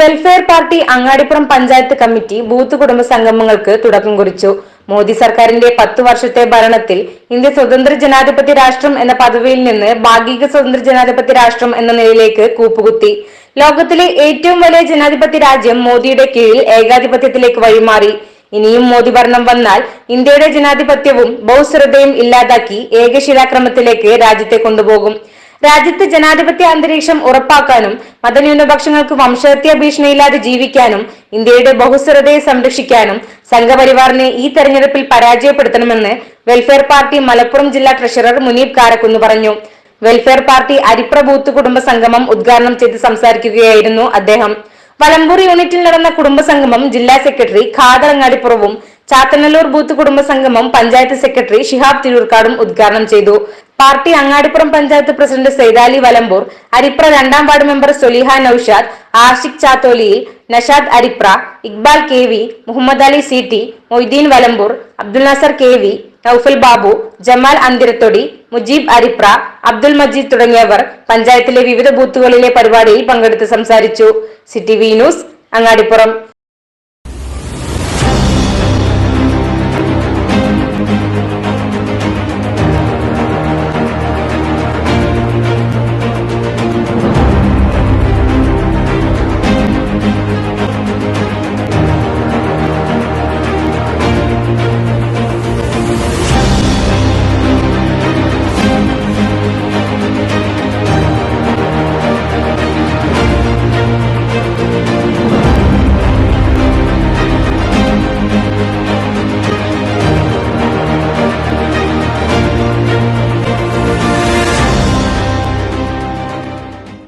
Party Angadippuram panchayat committee booth കുടുംബ സംഗമങ്ങൾക്ക് തുടക്കം കുറിച്ചു. മോദി സർക്കാരിന്റെ പത്തു വർഷത്തെ ഭരണത്തിൽ ഇന്ത്യ സ്വതന്ത്ര ജനാധിപത്യ രാഷ്ട്രം എന്ന പദവിയിൽ നിന്ന് ഭാഗിക സ്വതന്ത്ര ജനാധിപത്യ രാഷ്ട്രം എന്ന നിലയിലേക്ക് കൂപ്പുകുത്തി. ലോകത്തിലെ ഏറ്റവും വലിയ ജനാധിപത്യ രാജ്യം മോദിയുടെ കീഴിൽ ഏകാധിപത്യത്തിലേക്ക് വഴിമാറി. ഇനിയും മോദി ഭരണം വന്നാൽ ഇന്ത്യയുടെ ജനാധിപത്യവും ബഹുസ്വരതയും ഇല്ലാതാക്കി ഏകശിലാക്രമത്തിലേക്ക് രാജ്യത്തെ കൊണ്ടുപോകും. രാജ്യത്ത് ജനാധിപത്യ അന്തരീക്ഷം ഉറപ്പാക്കാനും മതന്യൂനപക്ഷങ്ങൾക്ക് വംശഹത്യാ ഭീഷണിയില്ലാതെ ജീവിക്കാനും ഇന്ത്യയുടെ ബഹുസ്വരതയെ സംരക്ഷിക്കാനും സംഘപരിവാറിനെ ഈ തെരഞ്ഞെടുപ്പിൽ പരാജയപ്പെടുത്തണമെന്ന് വെൽഫെയർ പാർട്ടി മലപ്പുറം ജില്ലാ ട്രഷറർ മുനീബ് കാരക്കുന്ന് പറഞ്ഞു. വെൽഫെയർ പാർട്ടി അരിപ്ര ബൂത്ത് കുടുംബ സംഗമം ഉദ്ഘാടനം ചെയ്ത് സംസാരിക്കുകയായിരുന്നു അദ്ദേഹം. വലമ്പൂർ യൂണിറ്റിൽ നടന്ന കുടുംബ സംഗമം ജില്ലാ സെക്രട്ടറി ഖാദർ അങ്ങാടിപ്പുറവും ചാത്തനല്ലൂർ ബൂത്ത് കുടുംബ സംഗമം പഞ്ചായത്ത് സെക്രട്ടറി ഷിഹാബ് തിരൂർക്കാടും ഉദ്ഘാടനം ചെയ്തു. പാർട്ടി അങ്ങാടിപ്പുറം പഞ്ചായത്ത് പ്രസിഡന്റ് സൈദാലി വലമ്പൂർ അരിപ്ര രണ്ടാം ward member Soliha Naushad Ashiq ചാത്തോലിയിൽ Nashad Aripra Iqbal K V Muhammad Ali C T Moideen Valamboor Abdul Nasar K V Naufal Babu Jamal Anthirathodi Mujeeb Aripra Abdul Majeed തുടങ്ങിയവർ പഞ്ചായത്തിലെ വിവിധ ബൂത്തുകളിലെ പരിപാടിയിൽ പങ്കെടുത്ത് സംസാരിച്ചു. City V news Angadippuram.